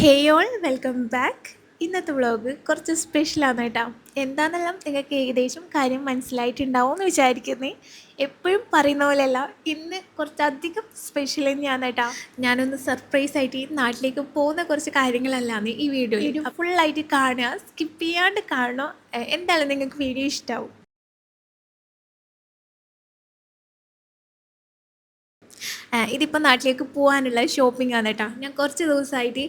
ഹേ all welcome back ഇന്നത്തെ vlog കുറച്ച് സ്പെഷ്യലാണ് കേട്ടോ എന്താണെന്നെല്ലാം നിങ്ങൾക്ക് ഏകദേശം കാര്യം മനസ്സിലായിട്ടുണ്ടാവും എന്ന് വിചാരിക്കുന്നേ. എപ്പോഴും പറയുന്ന പോലെയല്ല ഇന്ന് കുറച്ചധികം സ്പെഷ്യൽ തന്നെയാണ് കേട്ടോ ഞാനൊന്ന് സർപ്രൈസ് ആയിട്ട് ഈ നാട്ടിലേക്ക് പോകുന്ന കുറച്ച് കാര്യങ്ങളല്ലാന്ന് ഈ വീഡിയോ ഫുള്ളായിട്ട് കാണുക സ്കിപ്പ് ചെയ്യാണ്ട് കാണുക. എന്തായാലും നിങ്ങൾക്ക് വീഡിയോ ഇഷ്ടമാവും ഇതിപ്പോൾ നാട്ടിലേക്ക് പോകാനുള്ള ഷോപ്പിംഗ് ആണ് കേട്ടോ ഞാൻ കുറച്ച് ദിവസമായിട്ട്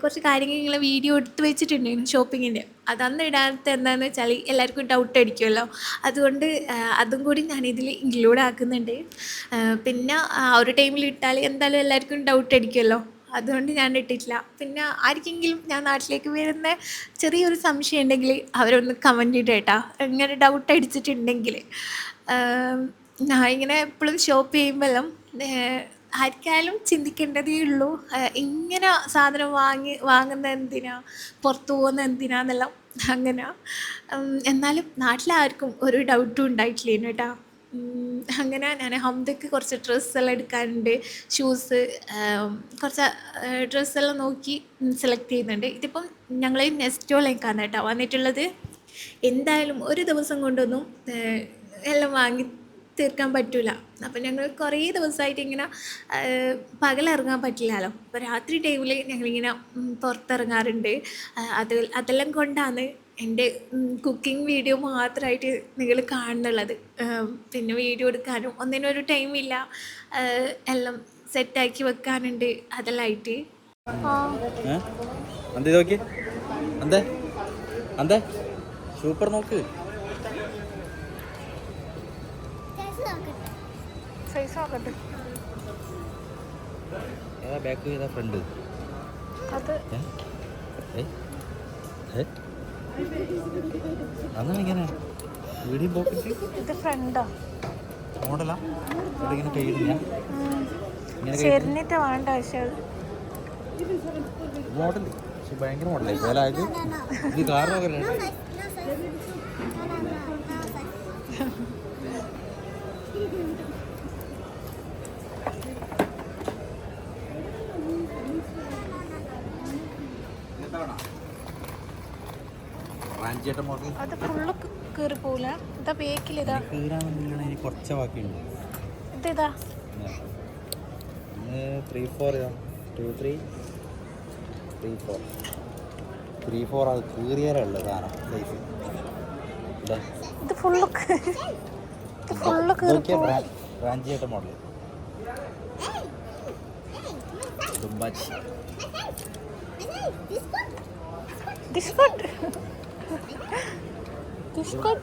കുറച്ച് കാര്യങ്ങൾ ഇങ്ങനെ വീഡിയോ എടുത്ത് വെച്ചിട്ടുണ്ടായിരുന്നു ഷോപ്പിങ്ങിന്റെ അതന്ന് ഇടാത്ത എന്താണെന്ന് വെച്ചാൽ എല്ലാവർക്കും ഡൗട്ട് അടിക്കുമല്ലോ. അതുകൊണ്ട് അതും കൂടി ഞാൻ ഇതിൽ ഇൻക്ലൂഡ് ആക്കുന്നുണ്ട്. പിന്നെ ആ ഒരു ടൈമിൽ ഇട്ടാൽ എന്തായാലും എല്ലാവർക്കും ഡൗട്ട് അടിക്കുമല്ലോ. അതുകൊണ്ട് ഞാൻ ഇട്ടിട്ടില്ല. പിന്നെ ആർക്കെങ്കിലും ഞാൻ നാട്ടിലേക്ക് വരുന്ന ചെറിയൊരു സംശയം ഉണ്ടെങ്കിൽ അവരൊന്ന് കമന്റ് ഇട്ട് കേട്ടോ ഇങ്ങനെ ഡൗട്ട് അടിച്ചിട്ടുണ്ടെങ്കിൽ ഞാൻ ഇങ്ങനെ എപ്പോഴും ഷോപ്പ് ചെയ്യുമ്പോഴും ആർക്കായാലും ചിന്തിക്കേണ്ടതേ ഉള്ളൂ. ഇങ്ങനെ സാധനം വാങ്ങി വാങ്ങുന്ന എന്തിനാ? പുറത്ത് പോകുന്ന എന്തിനാന്നെല്ലാം അങ്ങനെ. എന്നാലും നാട്ടിലാർക്കും ഒരു ഡൗട്ടും ഉണ്ടായിട്ടില്ലേനു കേട്ടോ. അങ്ങനെ ഞാൻ ഹംദക്ക് കുറച്ച് ഡ്രസ്സെല്ലാം എടുക്കാനുണ്ട്. ഷൂസ് കുറച്ച് ഡ്രസ്സെല്ലാം നോക്കി സെലക്ട് ചെയ്യുന്നുണ്ട്. ഇതിപ്പം ഞങ്ങൾ നെസ്റ്റോ കേട്ടോ വന്നിട്ടുള്ളത്. എന്തായാലും ഒരു ദിവസം കൊണ്ടൊന്നും എല്ലാം വാങ്ങി തീർക്കാൻ പറ്റില്ല അപ്പം ഞങ്ങൾ കുറേ ദിവസമായിട്ട് ഇങ്ങനെ പകലിറങ്ങാൻ പറ്റില്ലല്ലോ അപ്പോൾ രാത്രി ടൈമിൽ ഞങ്ങളിങ്ങനെ പുറത്തിറങ്ങാറുണ്ട്. അത് അതെല്ലാം കൊണ്ടാണ് എന്റെ കുക്കിംഗ് വീഡിയോ മാത്രമായിട്ട് നിങ്ങൾ കാണുന്നുള്ളത്. പിന്നെ വീഡിയോ എടുക്കാനും ഒന്നിനും ഒരു ടൈമില്ല എല്ലാം സെറ്റാക്കി വെക്കാനുണ്ട് അതെല്ലാം ആയിട്ട്. സൂപ്പർ നോക്ക്. സൈസ് നോക്കട്ടെ ഏതാ ബാക്ക് ഏതാ ഫ്രണ്ട് അത് അന്നാ ഇങ്ങനെ. വീഡിയോ പോക്കറ്റ് ഇത് ഫ്രണ്ടാ മോഡലാ ഇങ്ങനെ കൈയിടില്ല ഇങ്ങനെ കൈ ചെരിഞ്ഞിട്ട് വേണ്ട പക്ഷേ മോഡൽ ഭയങ്കര മോഡലായി ഇത്? കാരണം അങ്ങനെ റാഞ്ചിയേട്ട മോഡൽ അത് ഫുള്ള് കീറി പോവില്ല ഇതാ ബേക്കിൽ ഇതാ. കുറച്ച് ബാക്കിയുണ്ട്. ഇതിതാ? Three four two three three four three four അത് കീറിയാലുള്ള സാധനം സൈസ് ഇതാ. ഫുള്ള് ഇത് ഫുള്ള് നോക്കിയാ റാഞ്ചിയേട്ട മോഡൽ തുമ്പാച്ചി ദിസ് Kuş kaç?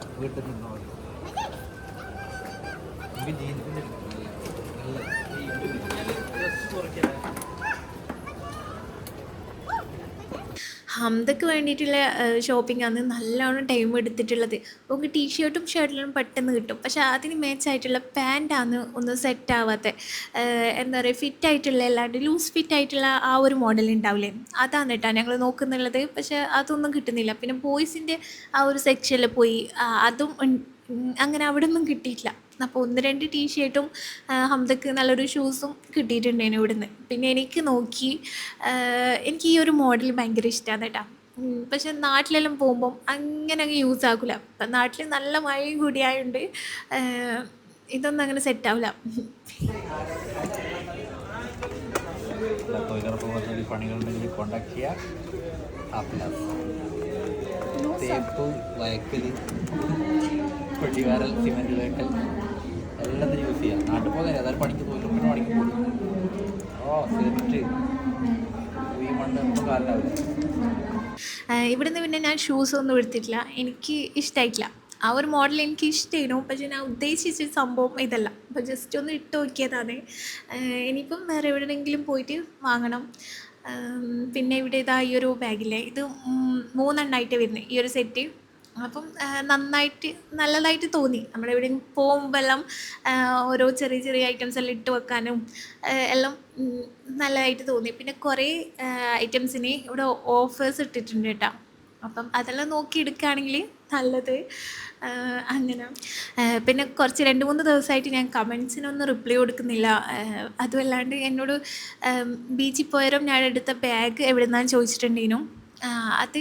ഹംദക്ക് വേണ്ടിയിട്ടുള്ള ഷോപ്പിംഗ് ആണ് നല്ലോണം ടൈം എടുത്തിട്ടുള്ളത്. നമുക്ക് ടീ ഷർട്ടും ഷർട്ടിലും പെട്ടെന്ന് കിട്ടും. പക്ഷേ അതിന് മാച്ചായിട്ടുള്ള പാന്റാണ് ഒന്ന് സെറ്റ് എന്താ പറയുക ഫിറ്റ് ആയിട്ടുള്ള അല്ലാണ്ട് ലൂസ് ഫിറ്റ് ആയിട്ടുള്ള ആ ഒരു മോഡൽ ഉണ്ടാവില്ലേ അതാണ് കേട്ടോ ഞങ്ങൾ നോക്കുന്നുള്ളത്. പക്ഷേ അതൊന്നും കിട്ടുന്നില്ല. പിന്നെ ബോയ്സിന്റെ ആ ഒരു സെക്ഷനിൽ പോയി അതും അങ്ങനെ അവിടെ ഒന്നും കിട്ടിയിട്ടില്ല. അപ്പോൾ ഒന്ന് രണ്ട് ടീ ഷർട്ടും ഹംദക്ക് നല്ലൊരു ഷൂസും കിട്ടിയിട്ടുണ്ടേനു ഇവിടുന്ന്. പിന്നെ എനിക്ക് നോക്കി എനിക്ക് ഈ ഒരു മോഡൽ ഭയങ്കര ഇഷ്ടമാണ് കേട്ടോ. പക്ഷെ നാട്ടിലെല്ലാം പോകുമ്പം അങ്ങനെ അങ്ങ് യൂസ് ആക്കില്ല അപ്പം നാട്ടിൽ നല്ല മഴയും കൂടിയായുണ്ട് ഇതൊന്നും അങ്ങനെ സെറ്റാവില്ല പണികളുണ്ടെങ്കിൽ കോണ്ടാക്ട് ചെയ്യുക തേപ്പ് വയക്കൽ പൊടിവാരൽ സിമെന്റ് വേട്ടൽ എല്ലാത്തിനും യൂസ് ചെയ്യാം. നാട്ടിൽ പോകാൻ ഏതായാലും പണിക്ക് തൊഴിലുറപ്പിന് പണിക്ക് പോകും ഓ സെറ്റ് ഈ മണ്ണ് ഒന്നും കാലിലാവില്ല. ഇവിടുന്ന് പിന്നെ ഞാൻ ഷൂസ് ഒന്നും എടുത്തിട്ടില്ല. എനിക്ക് ഇഷ്ടമായിട്ടില്ല ആ ഒരു മോഡൽ എനിക്ക് ഇഷ്ടമായിരുന്നു പക്ഷെ ഞാൻ ഉദ്ദേശിച്ച സംഭവം ഇതല്ല. അപ്പോൾ ജസ്റ്റ് ഒന്ന് ഇട്ട് നോക്കിയതാണ്. ഇനിയിപ്പം വേറെ എവിടെയെങ്കിലും പോയിട്ട് വാങ്ങണം. പിന്നെ ഇവിടെ ഇതാ ഈ ഒരു ബാഗില്ലേ ഇത് മൂന്നെണ്ണമായിട്ട് വരുന്നത് ഈ ഒരു സെറ്റ് അപ്പം നന്നായിട്ട് നല്ലതായിട്ട് തോന്നി. നമ്മളെവിടെ പോകുമ്പോഴെല്ലാം ആ, ഓരോ ചെറിയ ചെറിയ ഐറ്റംസ് എല്ലാം ഇട്ട് വെക്കാനും എല്ലാം നല്ലതായിട്ട് തോന്നി. പിന്നെ കുറേ ഐറ്റംസിന് ഇവിടെ ഓഫേഴ്സ് ഇട്ടിട്ടുണ്ട് കേട്ടോ. അപ്പം അതെല്ലാം നോക്കി എടുക്കുകയാണെങ്കിൽ നല്ലത്. അങ്ങനെ. പിന്നെ കുറച്ച് രണ്ട് മൂന്ന് ദിവസമായിട്ട് ഞാൻ കമൻസിനൊന്നും റിപ്ലൈ കൊടുക്കുന്നില്ല. അതുമല്ലാണ്ട് എന്നോട് ബീച്ചിൽ പോയാലും ഞാൻ എടുത്ത ബാഗ് എവിടെ നിന്നാണ് ചോദിച്ചിട്ടുണ്ടേനും അത്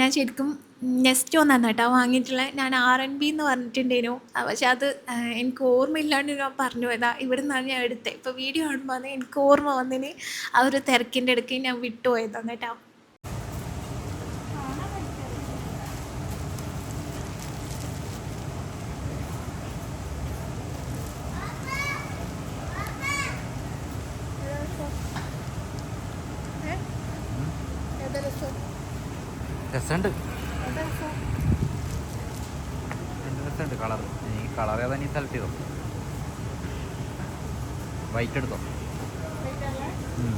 ഞാൻ ശരിക്കും നെക്സ്റ്റ് ഒന്നാണ് കേട്ടോ വാങ്ങിയിട്ടുള്ളത് ഞാൻ ആർ എൻ ബി എന്ന് പറഞ്ഞിട്ടുണ്ടേനു. ആ, പക്ഷെ അത് എനിക്ക് ഓർമ്മയില്ലാണ്ട് ഞാൻ പറഞ്ഞു പോയതാ. ഇവിടെ നിന്നാണ് ഞാൻ എടുത്തത് ഇപ്പോൾ വീഡിയോ കാണുമ്പോൾ എനിക്ക് ഓർമ്മ വന്നതിന് ആ ഒരു തിരക്കിന്റെ ഇടയ്ക്ക് ഞാൻ വിട്ടുപോയതാണ് കേട്ടോ. രസമുണ്ട്. രസമുണ്ട് കളർ ഈ കളർ ഏതാ നീ സെലക്ട് ചെയ്തോ? വൈറ്റ് എടുത്തോ? ഉം.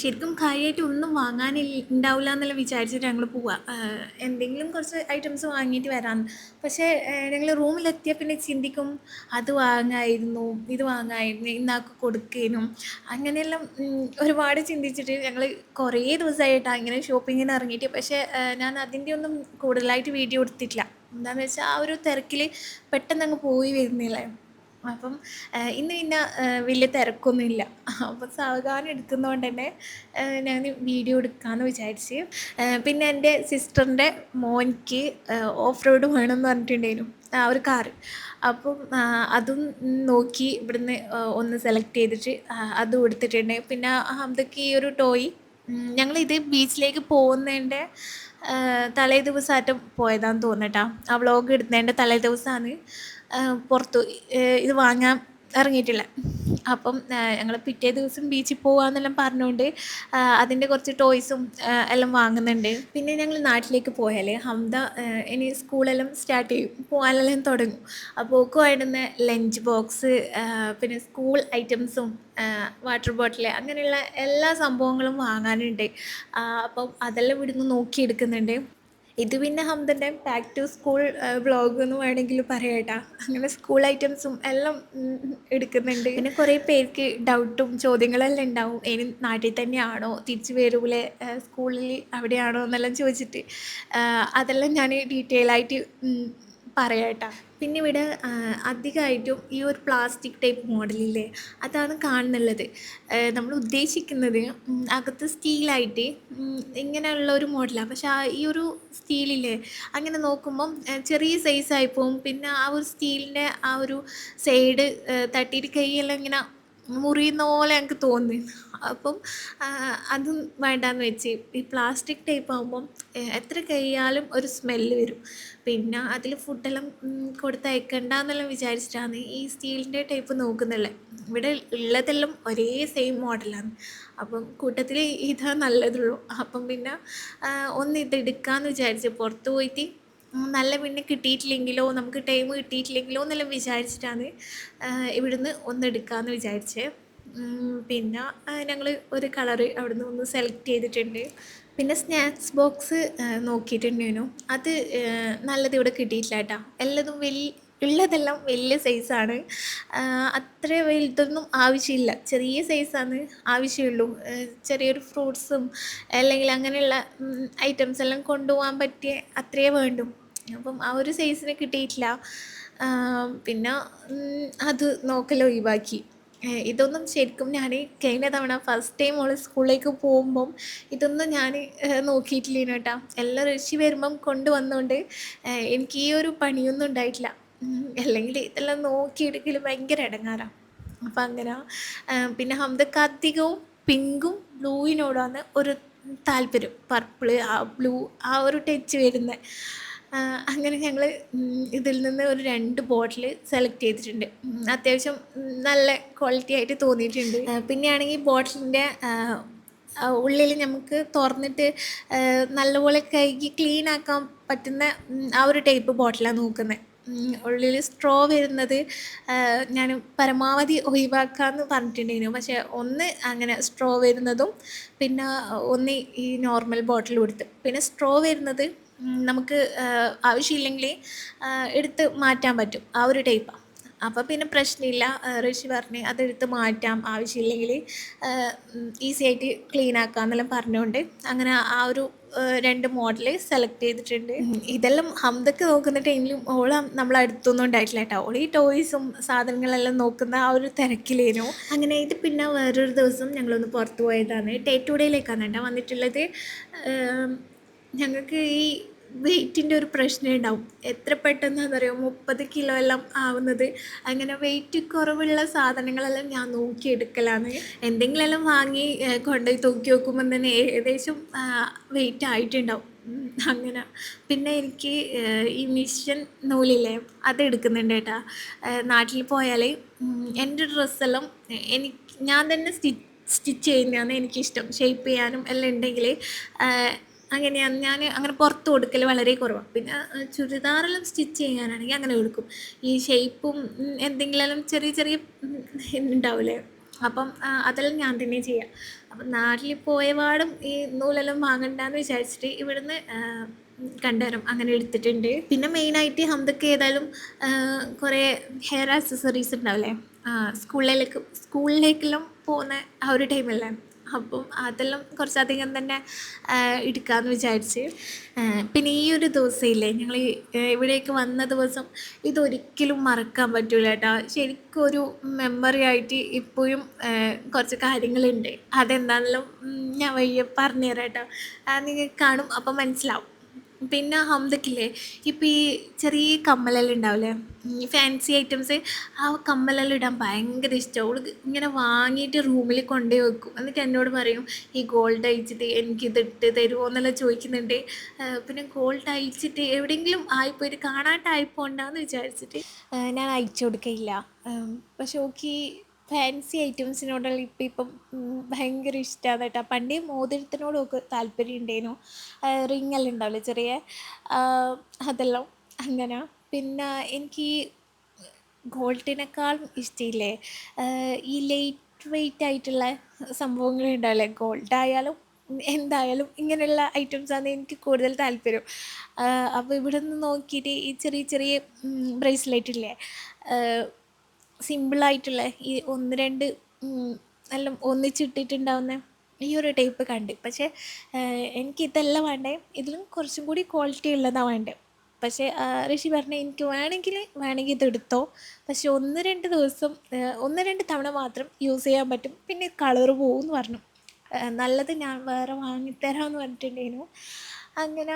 ശരിക്കും കാര്യമായിട്ട് ഒന്നും വാങ്ങാനില്ല ഉണ്ടാവില്ല എന്നുള്ള വിചാരിച്ചിട്ട് ഞങ്ങൾ പോവാം. എന്തെങ്കിലും കുറച്ച് ഐറ്റംസ് വാങ്ങിയിട്ട് വരാം പക്ഷേ ഞങ്ങൾ റൂമിലെത്തിയ പിന്നെ ചിന്തിക്കും അത് വാങ്ങായിരുന്നു ഇത് വാങ്ങായിരുന്നു ഇന്നാക്ക് കൊടുക്കേനും. അങ്ങനെയെല്ലാം ഒരുപാട് ചിന്തിച്ചിട്ട് ഞങ്ങൾ കുറേ ദിവസമായിട്ടാണ് ഇങ്ങനെ ഷോപ്പിങ്ങിന് ഇറങ്ങിയിട്ട്. പക്ഷേ ഞാൻ അതിന്റെ ഒന്നും കൂടുതലായിട്ട് വീഡിയോ എടുത്തിട്ടില്ല. എന്താണെന്ന് വെച്ചാൽ ആ ഒരു തിരക്കിൽ പെട്ടെന്ന് അങ്ങ് പോയി വരുന്നില്ലേ. അപ്പം ഇന്ന് പിന്നെ വലിയ തിരക്കൊന്നുമില്ല. അപ്പം സാവധാനം എടുക്കുന്നതുകൊണ്ട് തന്നെ ഞാൻ വീഡിയോ എടുക്കാമെന്ന് വിചാരിച്ച് പിന്നെ എന്റെ സിസ്റ്ററിന്റെ മോനിക്ക് ഓഫ് റോഡ് വേണമെന്ന് പറഞ്ഞിട്ടുണ്ടായിരുന്നു ആ ഒരു കാറ്. അപ്പം അതും നോക്കി ഇവിടുന്ന് ഒന്ന് സെലക്ട് ചെയ്തിട്ട് അതും എടുത്തിട്ടുണ്ട് പിന്നെ അതൊക്കെ ഈ ഒരു ടോയ് ഞങ്ങൾ ഇത് ബീച്ചിലേക്ക് പോകുന്നതിന്റെ തലേ ദിവസമായിട്ട് പോയതാന്ന് തോന്നട്ടാ ആ വ്ളോഗ് എടുത്തതിന്റെ തലേ ദിവസമാണ് പുറത്തു ഇത് വാങ്ങാൻ ഇറങ്ങിയിട്ടില്ല. അപ്പം ഞങ്ങൾ പിറ്റേ ദിവസം ബീച്ചിൽ പോവാന്നെല്ലാം പറഞ്ഞുകൊണ്ട് അതിന്റെ കുറച്ച് ടോയ്സും എല്ലാം വാങ്ങുന്നുണ്ട്. പിന്നെ ഞങ്ങൾ നാട്ടിലേക്ക് പോയാൽ ഹംദ ഇനി സ്കൂളെല്ലാം സ്റ്റാർട്ട് ചെയ്യും പോകാനെല്ലാം തുടങ്ങും. അപ്പോൾ വേണ്ടുന്ന ലഞ്ച് ബോക്സ് പിന്നെ സ്കൂൾ ഐറ്റംസും വാട്ടർ ബോട്ടിൽ അങ്ങനെയുള്ള എല്ലാ സംഭവങ്ങളും വാങ്ങാനുണ്ട്. അപ്പം അതെല്ലാം ഇവിടുന്ന് നോക്കിയെടുക്കുന്നുണ്ട്. ഇത് പിന്നെ ഹംദന്റെ ബാക്ക് ടു സ്കൂൾ വ്ളോഗ് എന്ന് വേണമെങ്കിൽ പറയട്ടാ. അങ്ങനെ സ്കൂൾ ഐറ്റംസും എല്ലാം എടുക്കുന്നുണ്ട്. പിന്നെ കുറേ പേർക്ക് ഡൗട്ടും ചോദ്യങ്ങളെല്ലാം ഉണ്ടാവും. ഇനി നാട്ടിൽ തന്നെയാണോ? തിരിച്ചു വരൂലെ? സ്കൂളിൽ അവിടെയാണോ? എന്നെല്ലാം ചോദിച്ചിട്ട്. അതെല്ലാം ഞാൻ ഡീറ്റെയിൽ ആയിട്ട് പറയാട്ടാ. പിന്നെ ഇവിടെ അധികമായിട്ടും ഈ ഒരു പ്ലാസ്റ്റിക് ടൈപ്പ് മോഡലില്ലേ അതാണ് കാണുന്നുള്ളത്. നമ്മൾ ഉദ്ദേശിക്കുന്നത് അകത്ത് സ്റ്റീലായിട്ട് ഇങ്ങനെയുള്ള ഒരു മോഡലാണ് പക്ഷെ ഈ ഒരു സ്റ്റീലില്ലേ അങ്ങനെ നോക്കുമ്പം ചെറിയ സൈസായി പോവും പിന്നെ ആ ഒരു സ്റ്റീലിന്റെ ആ ഒരു സൈഡ് തട്ടിയിട്ട് കൈയെല്ലാം ഇങ്ങനെ മുറിയുന്ന പോലെ എനിക്ക് തോന്നി അപ്പം അതും വേണ്ടാന്ന് വെച്ച് ഈ പ്ലാസ്റ്റിക് ടൈപ്പ് ആകുമ്പം എത്ര കഴിയാലും ഒരു സ്മെല്ല് വരും. പിന്നെ അതിൽ ഫുഡെല്ലാം ഉം, കൊടുത്തയക്കണ്ട എന്നെല്ലാം വിചാരിച്ചിട്ടാണ് ഈ സ്റ്റീലിന്റെ ടൈപ്പ് നോക്കുന്നുള്ളത് ഇവിടെ ഉള്ളതെല്ലാം ഒരേ സെയിം മോഡലാണ്. അപ്പം കൂട്ടത്തിൽ ഇതാ നല്ലതുള്ളൂ. അപ്പം പിന്നെ ഒന്ന് ഇത് എടുക്കാമെന്ന് വിചാരിച്ചു പുറത്ത് പോയിട്ട് നല്ല പിന്നെ കിട്ടിയിട്ടില്ലെങ്കിലോ നമുക്ക് ടൈം കിട്ടിയിട്ടില്ലെങ്കിലോ എന്നെല്ലാം വിചാരിച്ചിട്ടാണ് ഇവിടുന്ന് ഒന്ന് എടുക്കാമെന്ന് വിചാരിച്ചത് പിന്നെ ഞങ്ങൾ ഒരു കളറ് അവിടുന്ന് ഒന്ന് സെലക്ട് ചെയ്തിട്ടുണ്ട്. പിന്നെ സ്നാക്സ് ബോക്സ് നോക്കിയിട്ടുണ്ടായിരുന്നു. അത് നല്ലത് ഇവിടെ കിട്ടിയിട്ടില്ല കേട്ടോ. എല്ലതും വലിയ ഉള്ളതെല്ലാം വലിയ സൈസാണ് അത്ര വലുതൊന്നും ആവശ്യമില്ല. ചെറിയ സൈസാണ് ആവശ്യമുള്ളൂ. ചെറിയൊരു ഫ്രൂട്ട്സും അല്ലെങ്കിൽ അങ്ങനെയുള്ള ഐറ്റംസ് എല്ലാം കൊണ്ടുപോകാൻ പറ്റിയ അത്രയേ വേണ്ടൂ. അപ്പം ആ ഒരു സൈസിന് കിട്ടിയിട്ടില്ല. പിന്നെ അത് നോക്കൽ ഒഴിവാക്കി. ഇതൊന്നും ശരിക്കും ഞാൻ കഴിഞ്ഞ തവണ ഫസ്റ്റ് ടൈം ഓൾ സ്കൂളിലേക്ക് പോകുമ്പം ഇതൊന്നും ഞാൻ നോക്കിയിട്ടില്ല കേട്ടോ. എല്ലാം ഋഷി വരുമ്പം കൊണ്ടുവന്നുകൊണ്ട് എനിക്ക് ഈ ഒരു പണിയൊന്നും ഉണ്ടായിട്ടില്ല. അല്ലെങ്കിൽ ഇതെല്ലാം നോക്കിയെടുക്കൽ ഭയങ്കര ഇടങ്ങാറാണ് അപ്പം അങ്ങനെ പിന്നെ ഹംദക്ക് അധികവും പിങ്കും ബ്ലൂവിനോടാണ് ഒരു താല്പര്യം. പർപ്പിൾ ആ ബ്ലൂ ആ ഒരു ടച്ച് വരുന്നത് അങ്ങനെ ഞങ്ങൾ ഇതിൽ നിന്ന് ഒരു രണ്ട് ബോട്ടിൽ സെലക്ട് ചെയ്തിട്ടുണ്ട്. അത്യാവശ്യം നല്ല ക്വാളിറ്റി ആയിട്ട് തോന്നിയിട്ടുണ്ട്. പിന്നെയാണെങ്കിൽ ബോട്ടിലിന്റെ ഉള്ളിൽ നമുക്ക് തുറന്നിട്ട് നല്ലപോലെ കഴുകി ക്ലീൻ ആക്കാൻ പറ്റുന്ന ആ ഒരു ടൈപ്പ് ബോട്ടിലാണ് നോക്കുന്നത് ഉള്ളിൽ സ്ട്രോ വരുന്നത് ഞാൻ പരമാവധി ഒഴിവാക്കാമെന്ന് പറഞ്ഞിട്ടുണ്ടായിരുന്നു. പക്ഷേ ഒന്ന് അങ്ങനെ സ്ട്രോ വരുന്നതും പിന്നെ ഒന്ന് ഈ നോർമൽ ബോട്ടിൽ കൊടുത്ത്. പിന്നെ സ്ട്രോ വരുന്നത് നമുക്ക് ആവശ്യമില്ലെങ്കിൽ എടുത്ത് മാറ്റാൻ പറ്റും. ആ ഒരു ടൈപ്പാണ് അപ്പോൾ പിന്നെ പ്രശ്നമില്ല. ഋഷി പറഞ്ഞ് അതെടുത്ത് മാറ്റാം. ആവശ്യമില്ലെങ്കിൽ ഈസി ആയിട്ട് ക്ലീൻ ആക്കാം എന്നെല്ലാം പറഞ്ഞുകൊണ്ട് അങ്ങനെ ആ ഒരു രണ്ട് മോഡൽ സെലക്ട് ചെയ്തിട്ടുണ്ട്. ഇതെല്ലാം ഹംദക്ക് നോക്കുന്ന ടൈമിലും ഓൾ നമ്മൾ അടുത്തൊന്നും ഉണ്ടായിട്ടില്ല കേട്ടോ. ഓൾ ഈ ടോയ്സും സാധനങ്ങളെല്ലാം നോക്കുന്ന ആ ഒരു തിരക്കിലേനു. അങ്ങനെ ഇത് പിന്നെ വേറൊരു ദിവസം ഞങ്ങളൊന്ന് പുറത്ത് പോയതാണ്. ടേ ടു ഡേയിലേക്കാണ് കേട്ടോ വന്നിട്ടുള്ളത്. ഞങ്ങൾക്ക് ഈ വെയ്റ്റിന്റെ ഒരു പ്രശ്നം ഉണ്ടാവും. എത്ര പെട്ടെന്ന് അറിയോ മുപ്പത് കിലോ എല്ലാം ആവുന്നത്. അങ്ങനെ വെയിറ്റ് കുറവുള്ള സാധനങ്ങളെല്ലാം ഞാൻ നോക്കിയെടുക്കലാണ് എന്തെങ്കിലും എല്ലാം വാങ്ങി കൊണ്ടുപോയി തൂക്കി വെക്കുമ്പോൾ തന്നെ ഏകദേശം വെയിറ്റ് ആയിട്ടുണ്ടാവും. അങ്ങനെ. പിന്നെ എനിക്ക് ഈ മിഷൻ നൂലില്ലേ അത് എടുക്കുന്നുണ്ട് കേട്ടാ. നാട്ടിൽ പോയാൽ എന്റെ ഡ്രസ്സെല്ലാം എനിക്ക് ഞാൻ തന്നെ സ്റ്റിച്ച് സ്റ്റിച്ച് ചെയ്യുന്നതാണ് എനിക്കിഷ്ടം. ഷേപ്പ് ചെയ്യാനും എല്ലാം ഉണ്ടെങ്കിൽ അങ്ങനെയാണ്. ഞാൻ അങ്ങനെ പുറത്ത് കൊടുക്കൽ വളരെ കുറവാണ് പിന്നെ ചുരിദാറെല്ലാം സ്റ്റിച്ച് ചെയ്യാനാണെങ്കിൽ അങ്ങനെ കൊടുക്കും ഈ ഷേപ്പും എന്തെങ്കിലും ചെറിയ ചെറിയ ഉണ്ടാവില്ലേ അപ്പം അതെല്ലാം ഞാൻ തന്നെ ചെയ്യാം. അപ്പം നാട്ടിൽ പോയപാടും ഈ നൂലെല്ലാം വാങ്ങണ്ടെന്ന് വിചാരിച്ചിട്ട് ഇവിടുന്ന് കണ്ടുവരും അങ്ങനെ എടുത്തിട്ടുണ്ട്. പിന്നെ മെയിനായിട്ട് ഹംദക്ക് ഏതായാലും കുറേ ഹെയർ ആക്സസറീസ് ഉണ്ടാവില്ലേ? സ്കൂളിലേക്ക് സ്കൂളിലേക്കെല്ലാം പോകുന്ന ആ ഒരു ടൈമല്ലേ? അപ്പം അതെല്ലാം കുറച്ചധികം തന്നെ എടുക്കാമെന്ന് വിചാരിച്ച്. പിന്നെ ഈ ഒരു ദിവസമില്ലേ ഞങ്ങൾ ഇവിടേക്ക് വന്ന ദിവസം ഇതൊരിക്കലും മറക്കാൻ പറ്റില്ല കേട്ടോ ശരിക്കും ഒരു മെമ്മറി ആയിട്ട് ഇപ്പോഴും കുറച്ച് കാര്യങ്ങളുണ്ട്. അതെന്താണെങ്കിലും ഞാൻ വയ്യ പറഞ്ഞുതരാം കേട്ടോ നിങ്ങൾ കാണും അപ്പം മനസ്സിലാവും. പിന്നെ ഹംദക്കില്ലേ? ഇപ്പം ഈ ചെറിയ കമ്മലെല്ലാം ഉണ്ടാവില്ലേ ഫാൻസി ഐറ്റംസ് ആ കമ്മലെല്ലാം ഇടാൻ ഭയങ്കര ഇഷ്ടമാണ് അവൾ ഇങ്ങനെ വാങ്ങിയിട്ട് റൂമിൽ കൊണ്ടുപോയി വെക്കും. എന്നിട്ട് എന്നോട് പറയും ഈ ഗോൾഡ് അയച്ചിട്ട് എനിക്കിത് ഇട്ട് തരുമോ എന്നെല്ലാം ചോദിക്കുന്നുണ്ട്. പിന്നെ ഗോൾഡ് അയച്ചിട്ട് എവിടെയെങ്കിലും ആയിപ്പോയിട്ട് കാണാട്ടായിപ്പോണ്ടാന്ന് വിചാരിച്ചിട്ട്. ഞാൻ അയച്ചു കൊടുക്കയില്ല. പക്ഷെ ഓക്ക് ഫാൻസി ഐറ്റംസിനോടുള്ള ഇപ്പം ഇപ്പം ഭയങ്കര ഇഷ്ടമാണ് കേട്ടോ പണ്ടേ മോതിരത്തിനോടൊക്കെ താല്പര്യം ഉണ്ടായിരുന്നു റിങ് എല്ലാം ഉണ്ടാവില്ലേ ചെറിയ? അതെല്ലാം അങ്ങനെ. പിന്നെ എനിക്ക് ഗോൾഡിനേക്കാളും ഇഷ്ടമില്ലേ ഈ ലൈറ്റ് വെയിറ്റ് ആയിട്ടുള്ള സംഭവങ്ങൾ ഉണ്ടാവില്ലേ ഗോൾഡ് ആയാലും എന്തായാലും ഇങ്ങനെയുള്ള ഐറ്റംസാണ് എനിക്ക് കൂടുതൽ താല്പര്യം. അപ്പോൾ ഇവിടെ നിന്ന് നോക്കിയിട്ട് ഈ ചെറിയ ചെറിയ ബ്രേസ്ലെറ്റ് ഇല്ലേ? സിമ്പിളായിട്ടുള്ള ഈ ഒന്ന് രണ്ട് നല്ല ഒന്നിച്ചിട്ടിട്ടുണ്ടാവുന്ന ഈ ഒരു ടൈപ്പ് കണ്ട്. പക്ഷേ എനിക്ക് ഇതല്ല വേണ്ടേ? ഇതിലും കുറച്ചും കൂടി ക്വാളിറ്റി ഉള്ളതാണ് വേണ്ടത് പക്ഷേ ഋഷി പറഞ്ഞു എനിക്ക് വേണമെങ്കിൽ വേണമെങ്കിൽ ഇതെടുത്തോ പക്ഷെ ഒന്ന് രണ്ട് ദിവസം ഒന്ന് രണ്ട് തവണ മാത്രം യൂസ് ചെയ്യാൻ പറ്റും. പിന്നെ കളർ പോകും എന്ന് പറഞ്ഞു നല്ലത് ഞാൻ വേറെ വാങ്ങിത്തരാമെന്ന് പറഞ്ഞിട്ടുണ്ടായിരുന്നു. അങ്ങനെ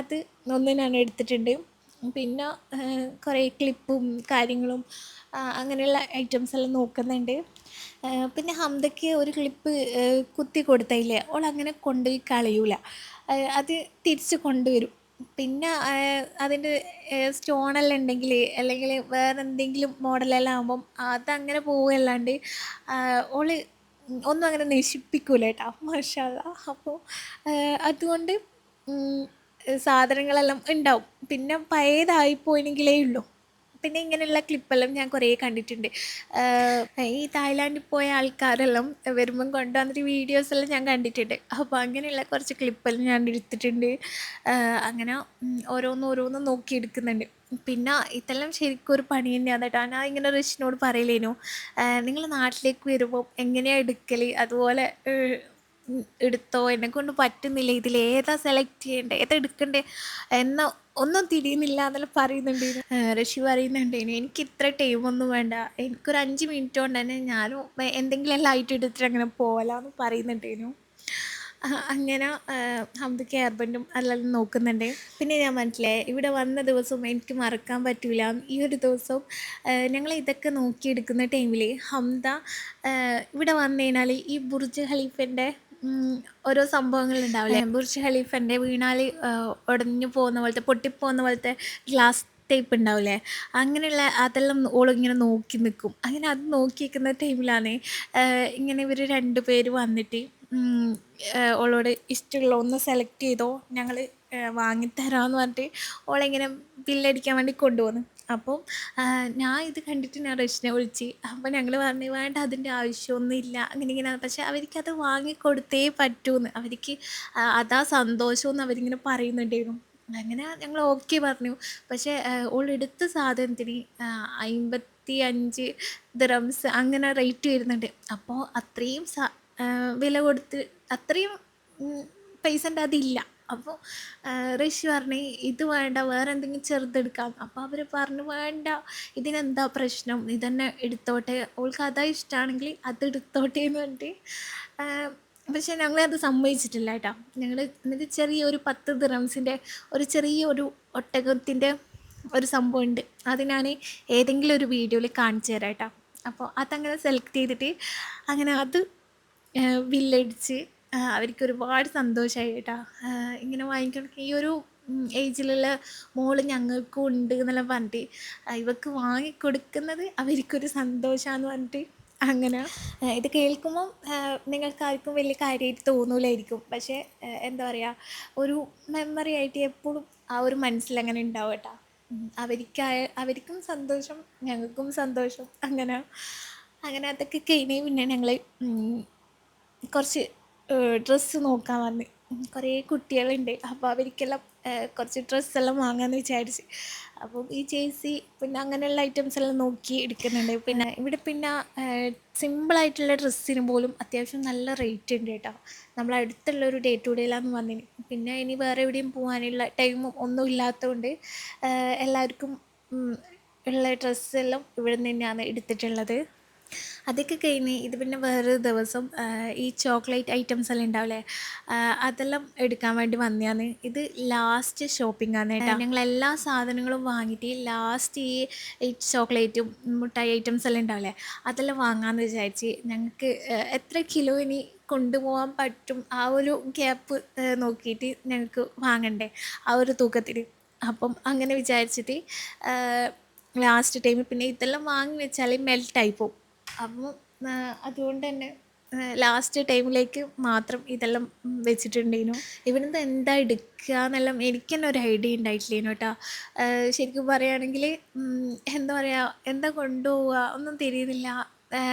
അത് ഒന്ന് ഞാൻ എടുത്തിട്ടുണ്ട്. പിന്നെ കുറേ ക്ലിപ്പും കാര്യങ്ങളും അങ്ങനെയുള്ള ഐറ്റംസ് എല്ലാം നോക്കുന്നുണ്ട്. പിന്നെ ഹംദയ്ക്ക് ഒരു ക്ലിപ്പ് കുത്തി കൊടുത്തതില്ലേ അവൾ അങ്ങനെ കൊണ്ടുപോയി കളയൂല. അത് തിരിച്ച് കൊണ്ടുവരും. പിന്നെ അതിന്റെ സ്റ്റോണെല്ലാം ഉണ്ടെങ്കിൽ അല്ലെങ്കിൽ വേറെ എന്തെങ്കിലും മോഡലെല്ലാം ആകുമ്പം അതങ്ങനെ പോവുകയല്ലാണ്ട് ഓൾ ഒന്നും അങ്ങനെ നശിപ്പിക്കൂല കേട്ടോ മാഷാല്ല അപ്പോൾ അതുകൊണ്ട് സാധനങ്ങളെല്ലാം ഉണ്ടാവും. പിന്നെ പഴയതായി പോയെങ്കിലേ ഉള്ളൂ. പിന്നെ ഇങ്ങനെയുള്ള ക്ലിപ്പെല്ലാം ഞാൻ കുറേ കണ്ടിട്ടുണ്ട്. ഈ തായ്ലാൻഡിൽ പോയ ആൾക്കാരെല്ലാം വരുമ്പം കൊണ്ടുവന്നിട്ട് വീഡിയോസെല്ലാം ഞാൻ കണ്ടിട്ടുണ്ട്. അപ്പോൾ അങ്ങനെയുള്ള കുറച്ച് ക്ലിപ്പെല്ലാം ഞാൻ എടുത്തിട്ടുണ്ട്. അങ്ങനെ ഓരോന്ന് ഓരോന്ന് നോക്കി എടുക്കുന്നുണ്ട്. പിന്നെ ഇതെല്ലാം ശരിക്കും ഒരു പണി തന്നെയാണ് കേട്ടോ. ഞാൻ ഇങ്ങനെ ഋഷിനോട് പറയലേനു. നിങ്ങൾ നാട്ടിലേക്ക് വരുമ്പോൾ എങ്ങനെയാണ് എടുക്കൽ അതുപോലെ എടുത്തോ? എന്നെ കൊണ്ട് പറ്റുന്നില്ല. ഇതിൽ ഏതാ സെലക്ട് ചെയ്യണ്ടേ? ഏതാ എടുക്കണ്ടേ? എന്ന ഒന്നും തിരിയുന്നില്ല എന്നെല്ലാം പറയുന്നുണ്ട് ഋഷി പറയുന്നുണ്ട് എനിക്ക് ഇത്ര ടൈം ഒന്നും വേണ്ട. എനിക്കൊരു അഞ്ച് മിനിറ്റ് കൊണ്ട് തന്നെ ഞാനും എന്തെങ്കിലും എല്ലാം ആയിട്ട് എടുത്തിട്ട് അങ്ങനെ പോകലാന്ന് പറയുന്നുണ്ടേനു അങ്ങനെ ഹംദ് ഹെയർബൻഡും അതെല്ലാം നോക്കുന്നുണ്ട്. പിന്നെ ഞാൻ മനസ്സിലായി ഇവിടെ വന്ന ദിവസം എനിക്ക് മറക്കാൻ പറ്റില്ല ഈ ഒരു ദിവസം ഞങ്ങൾ ഇതൊക്കെ നോക്കിയെടുക്കുന്ന ടൈമിൽ ഹംദ ഇവിടെ വന്നു കഴിഞ്ഞാൽ ഈ ബുർജ് ഖലീഫിന്റെ ഓരോ സംഭവങ്ങൾ ഉണ്ടാവില്ലേ ബുർജ് ഖലീഫിന്റെ വീണാൽ ഉടഞ്ഞു പോകുന്ന പോലത്തെ പൊട്ടിപ്പോകുന്ന പോലത്തെ ഗ്ലാസ് ടൈപ്പ് ഉണ്ടാവില്ലേ? അങ്ങനെയുള്ള അതെല്ലാം ഓളിങ്ങനെ നോക്കി നിൽക്കും അങ്ങനെ അത് നോക്കി നിൽക്കുന്ന ടൈമിലാണ് ഇങ്ങനെ ഇവർ രണ്ട് പേര് വന്നിട്ട് ഉം, ഏഹ് ഓളോട് ഇഷ്ടമുള്ള ഒന്ന് സെലക്ട് ചെയ്തോ ഞങ്ങൾ വാങ്ങിത്തരാമെന്ന് പറഞ്ഞിട്ട് ഓളിങ്ങനെ ബില്ലടിക്കാൻ വേണ്ടി കൊണ്ടുപോകുന്നു അപ്പോൾ ഞാൻ ഇത് കണ്ടിട്ട് ഞാൻ റഷ്നെ വിളിച്ച് അപ്പോൾ ഞങ്ങൾ പറഞ്ഞു വേണ്ട അതിന്റെ ആവശ്യമൊന്നും ഇല്ല അങ്ങനെ ഇങ്ങനെ പക്ഷേ അവർക്കത് വാങ്ങിക്കൊടുത്തേ പറ്റൂന്ന്. അവർക്ക് അതാ സന്തോഷമെന്ന് അവരിങ്ങനെ പറയുന്നുണ്ടായിരുന്നു. അങ്ങനെ ഞങ്ങൾ ഓക്കെ പറഞ്ഞു. പക്ഷേ ഓളെടുത്ത സാധനത്തിന് അമ്പത്തി അഞ്ച് ദ്രംസ് അങ്ങനെ റേറ്റ് വരുന്നുണ്ട്. അപ്പോൾ അത്രയും വില കൊടുത്ത് അത്രയും പൈസന്റെ അതില്ല. അപ്പോൾ ഋഷി പറഞ്ഞു ഇത് വേണ്ട വേറെ എന്തെങ്കിലും ചെറുതെടുക്കാം. അപ്പോൾ അവർ പറഞ്ഞു വേണ്ട ഇതിനെന്താ പ്രശ്നം? ഇതന്നെ എടുത്തോട്ടെ. ഓൾക്ക് അതാ ഇഷ്ടമാണെങ്കിൽ അതെടുത്തോട്ടെ എന്ന് പറഞ്ഞിട്ട്. പക്ഷേ ഞങ്ങളത് സമ്മതിച്ചിട്ടില്ല കേട്ടോ. ഞങ്ങൾ എന്നിട്ട് ചെറിയൊരു പത്ത് ദിറംസിന്റെ ഒരു ചെറിയൊരു ഒട്ടകത്തിന്റെ ഒരു സംഭവം ഉണ്ട് അത് ഞാൻ ഏതെങ്കിലും ഒരു വീഡിയോയിൽ കാണിച്ചു തരാം കേട്ടോ. അപ്പോൾ അതങ്ങനെ സെലക്ട് ചെയ്തിട്ട് അങ്ങനെ അത് ബില്ലടിച്ച് അവർക്ക് ഒരുപാട് സന്തോഷമായി കേട്ടോ ഇങ്ങനെ വാങ്ങിക്കണം ഈ ഒരു ഏജിലുള്ള മോൾ ഞങ്ങൾക്കും ഉണ്ട് എന്നെല്ലാം പറഞ്ഞിട്ട് ഇവക്ക് വാങ്ങിക്കൊടുക്കുന്നത് അവർക്കൊരു സന്തോഷമാണെന്ന് പറഞ്ഞിട്ട് അങ്ങനെ. ഇത് കേൾക്കുമ്പം നിങ്ങൾക്ക് ആർക്കും വലിയ കാര്യമായിട്ട് തോന്നൂലായിരിക്കും. പക്ഷേ എന്താ പറയുക ഒരു മെമ്മറി ആയിട്ട് എപ്പോഴും ആ ഒരു മനസ്സിൽ അങ്ങനെ ഉണ്ടാവും കേട്ടോ. അവർക്കായ അവർക്കും സന്തോഷം ഞങ്ങൾക്കും സന്തോഷം അങ്ങനെ. അങ്ങനെ അതൊക്കെ കഴിഞ്ഞ് പിന്നെ ഞങ്ങൾ കുറച്ച് ഡ്രസ്സ് നോക്കാൻ വന്ന്. കുറേ കുട്ടികളുണ്ട്. അപ്പോൾ അവർക്കെല്ലാം കുറച്ച് ഡ്രസ്സെല്ലാം വാങ്ങാമെന്ന് വിചാരിച്ച്. അപ്പം ഈ ചേച്ചി പിന്നെ അങ്ങനെയുള്ള ഐറ്റംസ് എല്ലാം നോക്കി എടുക്കുന്നുണ്ട്. പിന്നെ ഇവിടെ പിന്നെ സിമ്പിളായിട്ടുള്ള ഡ്രസ്സിന് പോലും അത്യാവശ്യം നല്ല റേറ്റ് ഉണ്ട് കേട്ടോ. നമ്മൾ അടുത്തുള്ള ഒരു ഡേ ടു ഡേയിലാന്ന് വന്നിന്. പിന്നെ ഇനി വേറെ എവിടെയും പോകാനുള്ള ടൈമും ഒന്നും ഇല്ലാത്തതുകൊണ്ട് എല്ലാവർക്കും ഉള്ള ഡ്രസ്സെല്ലാം ഇവിടെ നിന്ന് തന്നെയാണ് എടുത്തിട്ടുള്ളത്. അതൊക്കെ കഴിഞ്ഞ് ഇത് പിന്നെ വേറൊരു ദിവസം ഈ ചോക്ലേറ്റ് ഐറ്റംസ് എല്ലാം ഉണ്ടാവില്ലേ അതെല്ലാം എടുക്കാൻ വേണ്ടി വന്നതാണ്. ഇത് ലാസ്റ്റ് ഷോപ്പിംഗ് ആണ് കേട്ടോ. ഞങ്ങൾ എല്ലാ സാധനങ്ങളും വാങ്ങിയിട്ട് ലാസ്റ്റ് ഈ ചോക്ലേറ്റും മുട്ടായി ഐറ്റംസ് എല്ലാം ഉണ്ടാവില്ലേ അതെല്ലാം വാങ്ങാന്ന് വിചാരിച്ച് ഞങ്ങൾക്ക് എത്ര കിലോ ഇനി കൊണ്ടുപോകാൻ പറ്റും ആ ഒരു ഗ്യാപ്പ് നോക്കിയിട്ട് ഞങ്ങൾക്ക് വാങ്ങണ്ടേ ആ ഒരു തൂക്കത്തിൽ അപ്പം അങ്ങനെ വിചാരിച്ചിട്ട് ലാസ്റ്റ് ടൈമിൽ പിന്നെ ഇതെല്ലാം വാങ്ങി വെച്ചാൽ മെൽട്ടായി പോകും അപ്പം അതുകൊണ്ട് തന്നെ ലാസ്റ്റ് ടൈമിലേക്ക് മാത്രം ഇതെല്ലാം വെച്ചിട്ടുണ്ടേനു. ഇവിടുന്ന് എന്താ എടുക്കുക എന്നെല്ലാം എനിക്ക് തന്നെ ഒരു ഐഡിയ ഉണ്ടായിട്ടില്ലേനു കേട്ടോ. ശരിക്കും പറയുകയാണെങ്കിൽ എന്താ പറയുക എന്താ കൊണ്ടുപോവുക ഒന്നും തിരിയുന്നില്ല.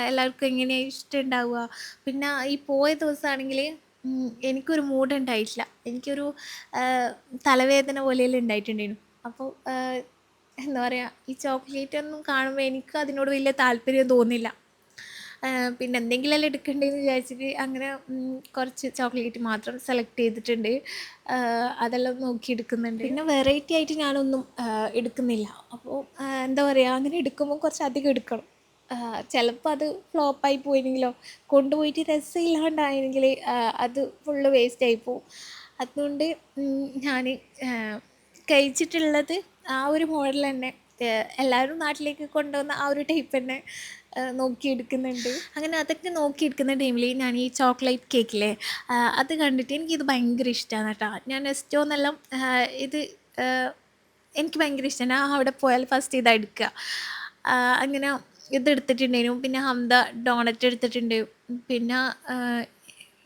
എല്ലാവർക്കും എങ്ങനെയാണ് ഇഷ്ടം ഉണ്ടാവുക പിന്നെ ഈ പോയ ദിവസമാണെങ്കിൽ എനിക്കൊരു മൂഡ് ഉണ്ടായിട്ടില്ല എനിക്കൊരു തലവേദന പോലെയെല്ലാം ഉണ്ടായിട്ടുണ്ടായിരുന്നു അപ്പോൾ എന്താ പറയുക ഈ ചോക്ലേറ്റ് ഒന്നും കാണുമ്പോൾ എനിക്ക് അതിനോട് വലിയ താല്പര്യം തോന്നില്ല. പിന്നെ എന്തെങ്കിലും എടുക്കണ്ടേ എടുക്കണ്ടേന്ന് വിചാരിച്ചിട്ട് അങ്ങനെ കുറച്ച് ചോക്ലേറ്റ് മാത്രം സെലക്ട് ചെയ്തിട്ടുണ്ട്. അതെല്ലാം നോക്കി എടുക്കുന്നുണ്ട്. പിന്നെ വെറൈറ്റി ആയിട്ട് ഞാനൊന്നും എടുക്കുന്നില്ല. അപ്പോൾ എന്താ പറയുക അങ്ങനെ എടുക്കുമ്പോൾ കുറച്ച് അധികം എടുക്കണം. ചിലപ്പോൾ അത് ഫ്ലോപ്പായി പോയിരുന്നെങ്കിലോ കൊണ്ടുപോയിട്ട് രസമില്ലാണ്ടായെങ്കിൽ അത് ഫുള്ള് വേസ്റ്റ് ആയി പോകും അതുകൊണ്ട് ഞാൻ കഴിച്ചിട്ടുള്ളത് ആ ഒരു മോഡൽ തന്നെ. എല്ലാവരും നാട്ടിലേക്ക് കൊണ്ടുവന്ന ആ ഒരു ടൈപ്പ് തന്നെ. നോക്കിയെടുക്കുന്നുണ്ട്. അങ്ങനെ അതൊക്കെ നോക്കിയെടുക്കുന്ന ടൈമിൽ ഞാൻ ഈ ചോക്ലേറ്റ് കേക്കില്ലേ അത് കണ്ടിട്ട് എനിക്കിത് ഭയങ്കര ഇഷ്ടമാണ് കേട്ടോ. ഞാൻ എസ്റ്റോ എന്നെല്ലാം ഇത് എനിക്ക് ഭയങ്കര ഇഷ്ടമാണ് അവിടെ പോയാൽ ഫസ്റ്റ് ഇതാ എടുക്കുക. അങ്ങനെ ഇതെടുത്തിട്ടുണ്ടായിരുന്നു പിന്നെ ഹംദ ഡോണറ്റ് എടുത്തിട്ടുണ്ട്. പിന്നെ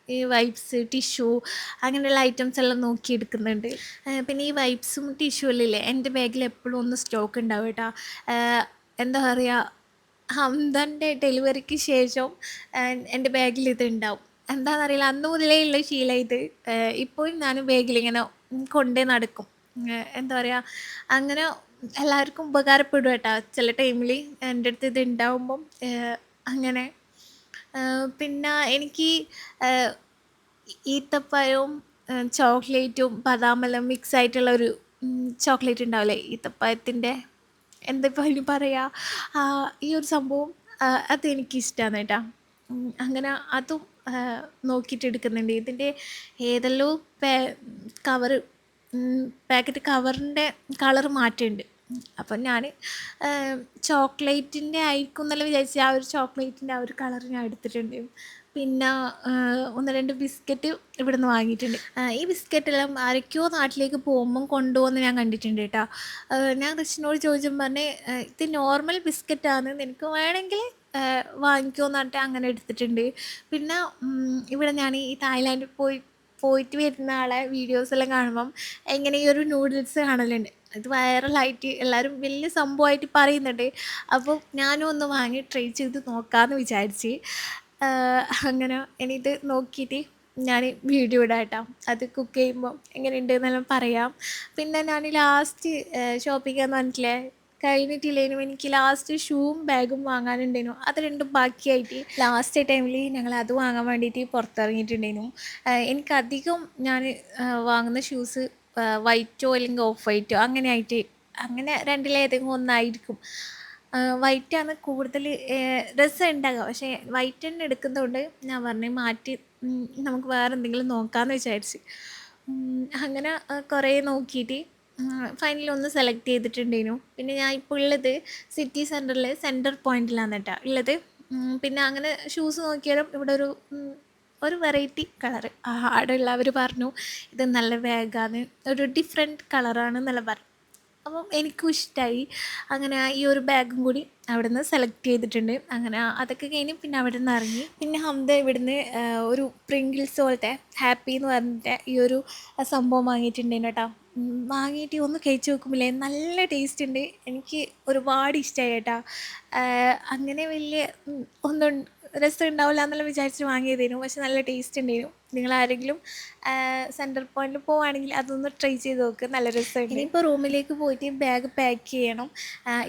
ഈ വൈപ്സ് ടിഷ്യൂ അങ്ങനെയുള്ള ഐറ്റംസ് എല്ലാം നോക്കി എടുക്കുന്നുണ്ട് പിന്നെ ഈ വൈപ്സും ടിഷ്യൂ എല്ലാം ഇല്ലേ? എന്റെ ബാഗിൽ എപ്പോഴും ഒന്ന് സ്റ്റോക്ക് ഉണ്ടാവും കേട്ടോ. എന്താ പറയുക ഹംദന്റെ ഡെലിവറിക്ക് ശേഷം എന്റെ ബാഗിൽ ഇത് ഉണ്ടാവും. എന്താണെന്നറിയില്ല അന്ന് മുതലേ ഉള്ള ശീലം ഇത്. ഇപ്പോഴും ഞാൻ ബാഗിൽ ഇങ്ങനെ കൊണ്ടേ നടക്കും. എന്താ പറയുക അങ്ങനെ എല്ലാവർക്കും ഉപകാരപ്പെടും കേട്ടോ. ചില ടൈമിൽ എന്റെ അടുത്ത് ഇത് ഉണ്ടാവുമ്പം അങ്ങനെ. പിന്നെ എനിക്ക് ഈത്തപ്പഴവും ചോക്ലേറ്റും ബദാമെല്ലാം മിക്സ് ആയിട്ടുള്ള ഒരു ചോക്ലേറ്റ് ഉണ്ടാവില്ലേ ഈത്തപ്പഴത്തിന്റെ? എന്താ അതിന് പറയുക ഈ ഒരു സംഭവം അതെനിക്ക് ഇഷ്ടമാണ് എനിക്കിഷ്ടമാണ് കേട്ടോ അങ്ങനെ അതും നോക്കിയിട്ട് എടുക്കുന്നുണ്ട് ഇതിന്റെ ഏതെല്ലോ പേ കവറ് പാക്കറ്റ് കവറിന്റെ കളർ മാറ്റമുണ്ട് അപ്പം ഞാൻ ചോക്ലേറ്റിന്റെ ആയിരിക്കും എന്നല്ല വിചാരിച്ച് ആ ഒരു ചോക്ലേറ്റിന്റെ ആ ഒരു കളർ ഞാൻ എടുത്തിട്ടുണ്ട്. പിന്നെ ഒന്ന് രണ്ട് ബിസ്ക്കറ്റ് ഇവിടെ നിന്ന് വാങ്ങിയിട്ടുണ്ട് ഈ ബിസ്ക്കറ്റെല്ലാം ആരൊക്കെയോ നാട്ടിലേക്ക് പോകുമ്പം കൊണ്ടുപോകുന്ന ഞാൻ കണ്ടിട്ടുണ്ട് കേട്ടോ. ഞാൻ കൃഷ്ണനോട് ചോദിച്ചും പറഞ്ഞ് ഇത് നോർമൽ ബിസ്ക്കറ്റാണ് നിനക്ക് വേണമെങ്കിൽ വാങ്ങിക്കുമെന്ന് പറഞ്ഞിട്ട് അങ്ങനെ എടുത്തിട്ടുണ്ട്. പിന്നെ ഇവിടെ ഞാൻ ഈ തായ്ലാൻഡിൽ പോയി പോയിട്ട് വരുന്ന ആളെ വീഡിയോസ് എല്ലാം കാണുമ്പം എങ്ങനെ ഈ ഒരു നൂഡിൽസ് കാണലുണ്ട്. ഇത് വൈറലായിട്ട് എല്ലാവരും വലിയ സംഭവമായിട്ട് പറയുന്നുണ്ട്. അപ്പോൾ ഞാനും ഒന്ന് വാങ്ങി ട്രൈ ചെയ്ത് നോക്കാമെന്ന് വിചാരിച്ച്. അങ്ങനെ ഇത് നോക്കിയിട്ട് ഞാൻ വീഡിയോ ഇടാം കേട്ടോ അത് കുക്ക് ചെയ്യുമ്പോൾ എങ്ങനെയുണ്ട് എന്നെല്ലാം പറയാം. പിന്നെ ഞാൻ ലാസ്റ്റ് ഷോപ്പിംഗ് എന്ന് പറഞ്ഞിട്ടില്ലേ? കഴിഞ്ഞിട്ടില്ലേനും എനിക്ക് ലാസ്റ്റ് ഷൂവും ബാഗും വാങ്ങാനുണ്ടായിരുന്നു അത് രണ്ടും ബാക്കിയായിട്ട് ലാസ്റ്റ് ടൈമിൽ ഞങ്ങൾ അത് വാങ്ങാൻ വേണ്ടിയിട്ട് പുറത്തിറങ്ങിയിട്ടുണ്ടായിരുന്നു ആഹ് എനിക്കധികം ഞാൻ വാങ്ങുന്ന ഷൂസ് വൈറ്റോ അല്ലെങ്കിൽ ഓഫ് വൈറ്റോ അങ്ങനെ ആയിട്ട് അങ്ങനെ രണ്ടിലേതെങ്കിലും ഒന്നായിരിക്കും. വൈറ്റാണ് കൂടുതൽ രസം ഉണ്ടാകുക പക്ഷേ വൈറ്റ് തന്നെ എടുക്കുന്നതുകൊണ്ട് ഞാൻ പറഞ്ഞു മാറ്റി നമുക്ക് വേറെ എന്തെങ്കിലും നോക്കാമെന്ന് വിചാരിച്ച് അങ്ങനെ കുറേ നോക്കിയിട്ട് ഫൈനലി ഒന്ന് സെലക്ട് ചെയ്തിട്ടുണ്ടായിരുന്നു പിന്നെ ഞാൻ ഇപ്പോൾ ഉള്ളത് സിറ്റി സെന്ററിൽ സെന്റർ പോയിന്റിലാണ് കേട്ടോ ഉള്ളത്. പിന്നെ അങ്ങനെ ഷൂസ് നോക്കിയാലും ഇവിടെ ഒരു ഒരു വെറൈറ്റി കളർ ആടെ ഉള്ളവർ പറഞ്ഞു ഇത് നല്ല വേഗമാണ് ഒരു ഡിഫറെന്റ് കളറാണ് എന്നുള്ള പറഞ്ഞു. അപ്പം എനിക്കും ഇഷ്ടമായി അങ്ങനെ ഈ ഒരു ബാഗും കൂടി അവിടെ നിന്ന് സെലക്ട് ചെയ്തിട്ടുണ്ട്. അങ്ങനെ അതൊക്കെ കഴിഞ്ഞ് പിന്നെ അവിടെ നിന്ന് ഇറങ്ങി. പിന്നെ ഹംദ ഇവിടുന്ന് ഒരു പ്രിങ്കിൾസ് പോലത്തെ ഹാപ്പി എന്ന് പറഞ്ഞിട്ട് ഈ ഒരു സംഭവം വാങ്ങിയിട്ടുണ്ടായിരുന്നു കേട്ടോ. വാങ്ങിയിട്ട് ഒന്ന് കഴിച്ച് നോക്കുമ്പോഴേ നല്ല ടേസ്റ്റ് ഉണ്ട്. എനിക്ക് ഒരുപാട് ഇഷ്ടമായി കേട്ടോ. അങ്ങനെ വലിയ ഒന്നും രസം ഉണ്ടാവില്ല എന്നെല്ലാം വിചാരിച്ച് വാങ്ങിയതേനും പക്ഷെ നല്ല ടേസ്റ്റ് ഉണ്ടായിരുന്നു. നിങ്ങൾ ആരെങ്കിലും സെന്റർ പോയിന്റിൽ പോവുകയാണെങ്കിൽ അതൊന്ന് ട്രൈ ചെയ്ത് നോക്ക്. നല്ല രസമുണ്ട് ഇനിയിപ്പോൾ റൂമിലേക്ക് പോയിട്ട് ബാഗ് പാക്ക് ചെയ്യണം.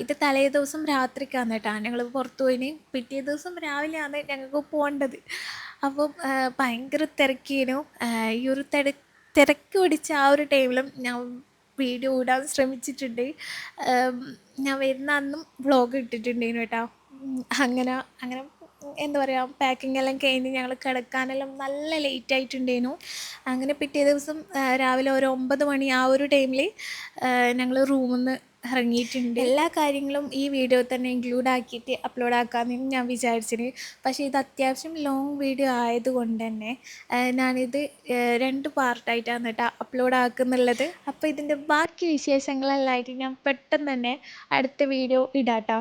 ഇത് തലേ ദിവസം രാത്രിക്കാണ് കേട്ടോ. ഞങ്ങൾ പുറത്ത് പോയിന്. പിറ്റേ ദിവസം രാവിലെയാണ് ഞങ്ങൾക്ക് പോകേണ്ടത്. അപ്പം ഭയങ്കര തിരക്കിനു. ഈ ഒരു തിര തിരക്ക് പിടിച്ച ആ ഒരു ടൈമിലും ഞാൻ വീഡിയോ ഇടാൻ ശ്രമിച്ചിട്ടുണ്ട്. ഞാൻ വരുന്ന അന്നും വ്ളോഗ് ഇട്ടിട്ടുണ്ടായിരുന്നു കേട്ടോ. അങ്ങനെ അങ്ങനെ എന്താ പറയുക പാക്കിംഗ് എല്ലാം കഴിഞ്ഞ് ഞങ്ങൾ കിടക്കാനെല്ലാം നല്ല ലേറ്റ് ആയിട്ടുണ്ടായിരുന്നു. അങ്ങനെ പിറ്റേ ദിവസം രാവിലെ ഒരു ഒമ്പത് മണി ആ ഒരു ടൈമിൽ ഞങ്ങൾ റൂമിൽ നിന്ന് ഇറങ്ങിയിട്ടുണ്ട്. എല്ലാ കാര്യങ്ങളും ഈ വീഡിയോ തന്നെ ഇൻക്ലൂഡ് ആക്കിയിട്ട് അപ്ലോഡ് ആക്കാമെന്ന് ഞാൻ വിചാരിച്ചിന്. പക്ഷേ ഇത് അത്യാവശ്യം ലോങ് വീഡിയോ ആയതുകൊണ്ട് തന്നെ ഞാനിത് രണ്ട് പാർട്ടായിട്ടാണ് കേട്ടോ അപ്ലോഡ് ആക്കുന്നുള്ളത്. അപ്പോൾ ഇതിന്റെ ബാക്കി വിശേഷങ്ങളെല്ലാം ആയിട്ട് ഞാൻ പെട്ടെന്ന് തന്നെ അടുത്ത വീഡിയോ ഇടാട്ടോ.